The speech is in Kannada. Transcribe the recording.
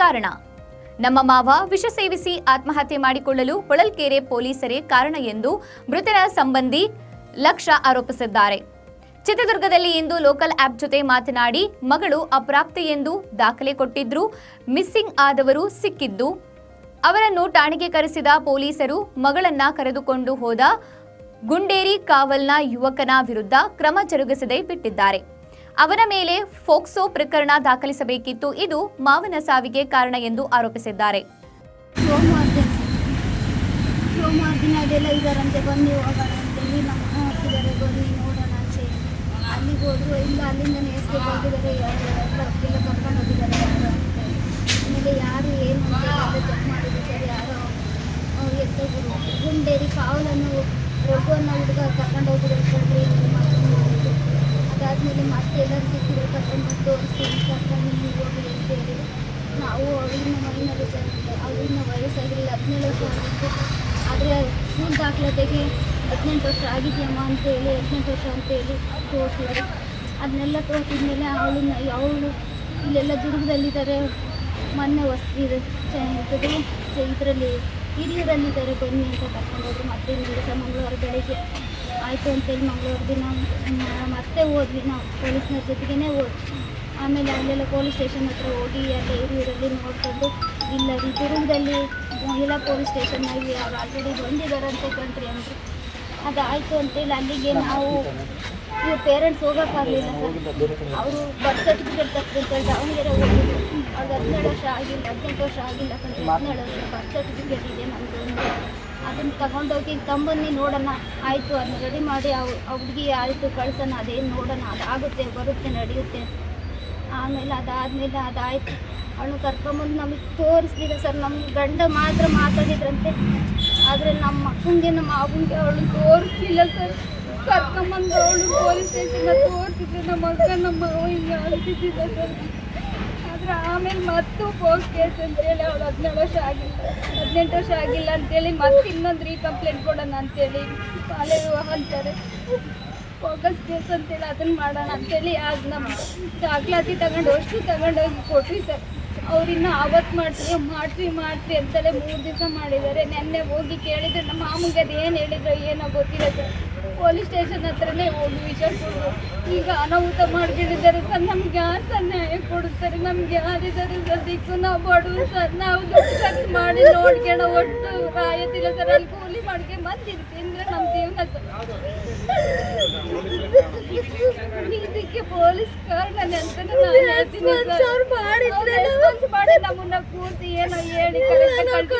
ಕಾರಣ. ನಮ್ಮ ಮಾವ ವಿಷ ಸೇವಿಸಿ ಆತ್ಮಹತ್ಯೆ ಮಾಡಿಕೊಳ್ಳಲು ಹೊಳಲ್ಕೆರೆ ಪೊಲೀಸರೇ ಕಾರಣ ಎಂದು ಮೃತರ ಸಂಬಂಧಿ ಲಕ್ಷ ಆರೋಪಿಸಿದ್ದಾರೆ. ಚಿತ್ರದುರ್ಗದಲ್ಲಿ ಇಂದು ಲೋಕಲ್ ಆಪ್ ಜೊತೆ ಮಾತನಾಡಿ ಮಗಳು ಅಪ್ರಾಪ್ತೆ ಎಂದು ದಾಖಲೆ ಕೊಟ್ಟಿದ್ರು, ಮಿಸ್ಸಿಂಗ್ ಆದವರು ಸಿಕ್ಕಿದ್ದು. ಅವರನ್ನು ಠಾಣೆಗೆ ಕರೆಸಿದ ಪೊಲೀಸರು ಮಗಳನ್ನ ಕರೆದುಕೊಂಡು ಹೋದ ಗುಂಡೇರಿ ಕಾವಲ್ನ ಯುವಕನ ವಿರುದ್ಧ ಕ್ರಮ ಜರುಗಿಸದೆ ಬಿಟ್ಟಿದ್ದಾರೆ. ಅವನ ಮೇಲೆ ಫೋಕ್ಸೋ ಪ್ರಕರಣ ದಾಖಲಿಸಬೇಕಿತ್ತು ಇದು ಮಾವನ ಸಾವಿಗೆ ಕಾರಣ ಎಂದು ಆರೋಪಿಸಿದ್ದಾರೆ ಅಲ್ಲಿಗೆ ಅಲ್ಲಿಂದ ಕರ್ಕೊಂಡು ಹೋಗಿದ್ದಾರೆ ಯಾರು ಯಾರು ಏನು ಅಂತ ಗುಂಡೇರಿ ಕಾವಲನ್ನು ರಘುವನ್ನು ಹುಡುಗ ಕರ್ಕೊಂಡು ಹೋಗಿದ್ರು ಕಣ್ರಿ ಇಲ್ಲಿ ಮಾಡ್ಕೊಂಡು ಹೋಗಿದ್ದು ಅದಾದಮೇಲೆ ಮತ್ತೆ ಎಲ್ಲರೂ ಸಿಕ್ಕಿದ್ರು ಕರ್ಕೊಂಡು ಕರ್ಕೊಂಡು ನೀವು ಹೋಗಿ ಅಂತೇಳಿ ನಾವು ಅವಳಿನ ಮೈನರು ಸರ್ ಅವಳಿನ ವಯಸ್ಸಾಗಿಲ್ಲ ಹದಿನೇಳು ವರ್ಷ ಆಗಿತ್ತು. ಆದರೆ ಸ್ಕೂಲ್ ದಾಖಲಾತಿಗೆ ಹದಿನೆಂಟು ವರ್ಷ ಆಗಿದೆಯಮ್ಮ ಅಂತೇಳಿ ಹದಿನೆಂಟು ವರ್ಷ ಅಂತೇಳಿ ತೋರಿಸಿದ್ರು. ಅದನ್ನೆಲ್ಲ ತೋರಿಸಿದ್ಮೇಲೆ ಅವಳನ್ನ, ಅವಳು ಇಲ್ಲೆಲ್ಲ ದುರ್ಗದಲ್ಲಿದ್ದಾರೆ. ಮೊನ್ನೆ ಹೊಸ ಇದು ಇದರಲ್ಲಿ ಹಿರಿಯೂರಲ್ಲಿದ್ದಾರೆ, ಬನ್ನಿ ಅಂತ ಕರ್ಕೊಂಡು ಹೋದ್ರು ಮತ್ತೆ ಇನ್ನೊಂದು ದಿವಸ ಮಂಗಳವಾರ ಬೆಳಿಗ್ಗೆ. ಆಯಿತು ಅಂತೇಳಿ ಮಂಗಳವಾರ ದಿನ ಮತ್ತೆ ಹೋದ್ವಿ ನಾವು, ಪೊಲೀಸ್ನ ಜೊತೆಗೇ ಹೋದ್ವಿ. ಆಮೇಲೆ ಅಲ್ಲೆಲ್ಲ ಪೊಲೀಸ್ ಸ್ಟೇಷನ್ ಹತ್ರ ಹೋಗಿ ಅಲ್ಲಿ ಹಿರಿಯೂರಲ್ಲಿ ನೋಡ್ಕೊಂಡು, ಇಲ್ಲ ರೀ ದುರ್ಗದಲ್ಲಿ ಮಹಿಳಾ ಪೊಲೀಸ್ ಸ್ಟೇಷನ್ನಲ್ಲಿ ಅವ್ರು ಆಲ್ರೆಡಿ ಬಂದಿದ್ದಾರಂತೆ ಕಣ್ರಿ ಅಂದರು. ಅದಾಯಿತು ಅಂತೇಳಿ ಅಲ್ಲಿಗೆ ನಾವು ಇವ್ರ ಪೇರೆಂಟ್ಸ್ ಹೋಗೋಕ್ಕಾಗಲಿಲ್ಲ ಸರ್. ಅವರು ಬರ್ತ್ ಸರ್ಟಿಫಿಕೇಟ್ ತಕ್ಕಂತ ದಾವಣಗೆರೆ ಹೋಗಿದ್ರು ಅವ್ರಿಗೆ ಹದಿನೇಳು ವರ್ಷ ಆಗಿಲ್ಲ, ಹದಿನೆಂಟು ವರ್ಷ ಆಗಿಲ್ಲ ಅಂತ ಹದಿನೇಳು ವರ್ಷ ಬರ್ತ್ ಸರ್ಟಿಫಿಕೇಟ್ ಇದೆ ನಮ್ಮದು ಅದನ್ನು ತಗೊಂಡೋಗಿ ತಂಬನ್ನಿ ನೋಡೋಣ, ಆಯಿತು ಅದನ್ನ ರೆಡಿ ಮಾಡಿ ಅವು ಆ ಹುಡುಗಿ ಆಯಿತು, ಕಳ್ಸೋಣ, ಅದೇನು ನೋಡೋಣ, ಅದಾಗುತ್ತೆ, ಬರುತ್ತೆ, ನಡೆಯುತ್ತೆ. ಆಮೇಲೆ ಅದಾದಮೇಲೆ ಅದಾಯಿತು. ಅವಳು ಕರ್ಕೊಂಬಂದು ನಮಗೆ ತೋರಿಸ್ಲಿಲ್ಲ ಸರ್, ನಮ್ಮ ಗಂಡ ಮಾತ್ರ ಮಾತಾಡಿದ್ರಂತೆ. ಆದರೆ ನಮ್ಮ ಮಕ್ಕನಿಗೆ ನಮ್ಮ ಮಾವನಿಗೆ ಅವಳು ತೋರಿಸ್ಲಿಲ್ಲ ಸರ್. ಕರ್ಕೊಂಬಂದು ಅವಳು ಪೊಲೀಸ್ ಸ್ಟೇಷನ್ನ ತೋರಿಸಿದ್ರೆ ನಮ್ಮ ಅಕ್ಕ, ನಮ್ಮ ಹಿಂಗೆ ಅಂತಿದ್ದಿಲ್ಲ ಸರ್. ಆಮೇಲೆ ಮತ್ತು ಪೋಸ್ಟ್ ಕೇಸ್ ಅಂತೇಳಿ ಅವ್ರು ಹದಿನೇಳು ವರ್ಷ ಆಗಿಲ್ಲ. ಹದಿನೆಂಟು ವರ್ಷ ಆಗಿಲ್ಲ ಅಂತೇಳಿ ಮತ್ತೆ ಇನ್ನೊಂದು ರೀ ಕಂಪ್ಲೇಂಟ್ ಕೊಡೋಣ ಅಂತೇಳಿ ಬಾಲ್ಯ ವಿವಾಹ ಅಂತಾರೆ ಫೋಕಸ್ ಕೇಸ್ ಅಂತೇಳಿ ಅದನ್ನು ಮಾಡೋಣ ಅಂತೇಳಿ ಆಗ ನಮ್ಮ ದಾಖಲಾತಿ ತಗೊಂಡು ಅಷ್ಟು ತಗೊಂಡೋಗಿ ಕೊಟ್ವಿ ಸರ್. ಅವ್ರಿನ್ನ ಆವತ್ತು ಮಾಡ್ತೀವಿ ಮಾಡ್ತೀವಿ ಮಾಡ್ತೀವಿ ಅಂತಲೇ ಮೂರು ದಿವಸ ಮಾಡಿದ್ದಾರೆ. ನೆನ್ನೆ ಹೋಗಿ ಕೇಳಿದ್ರೆ ನಮ್ಮ ಮಾಮೂಗೆ ಅದು ಏನು ಹೇಳಿದ್ರು ಏನೋ ಗೊತ್ತಿಲ್ಲ ಸರ್. ಪೊಲೀಸ್ ಸ್ಟೇಷನ್ ಹತ್ರನೇ ಹೋಗಿ ವಿಚಾರಿಸ್ಬೋದು ಈಗ ಅನಾಹುತ ಮಾಡ್ಕೊಂಡಿದ್ದಾರೆ ಸರ್ ನಮ್ಗೆ ಯಾರು ಸರ್ ನ್ಯಾಯ ಕೊಡುತ್ತಾರೆ ನಮ್ಗೆ ಯಾರಿದ್ದಾರೆ ಸರ್? ದಿಕ್ಕು ನಾವು ಬಡವರು ಸರ್. ನಾವು ದುಡ್ಡು ಖರ್ಚು ಮಾಡಿ ನೋಡ್ಕೋಣ ಒಟ್ಟು ರಾಯತಿಲ್ಲ ಸರ್. ಅಲ್ಲಿ ಕೂಲಿ ಮಾಡ್ಕೊಂಡು ಬಂದಿರ್ತೀವಿ ತಿಂದ್ರೆ ನಮ್ಮ ಜೀವನ ಸರ್. ಇದಕ್ಕೆ ಪೊಲೀಸ್ ಕಾರಣನೇ ಅಂತ ನಾನು ಹೇಳ್ತೀನಿ ಸರ್. ಅವ್ರು response ಮಾಡಿ ನಮ್ಮನ್ನ ಕೂರ್ಸಿ ಏನೋ ಹೇಳಿ ಕರೆಕ್ಟ್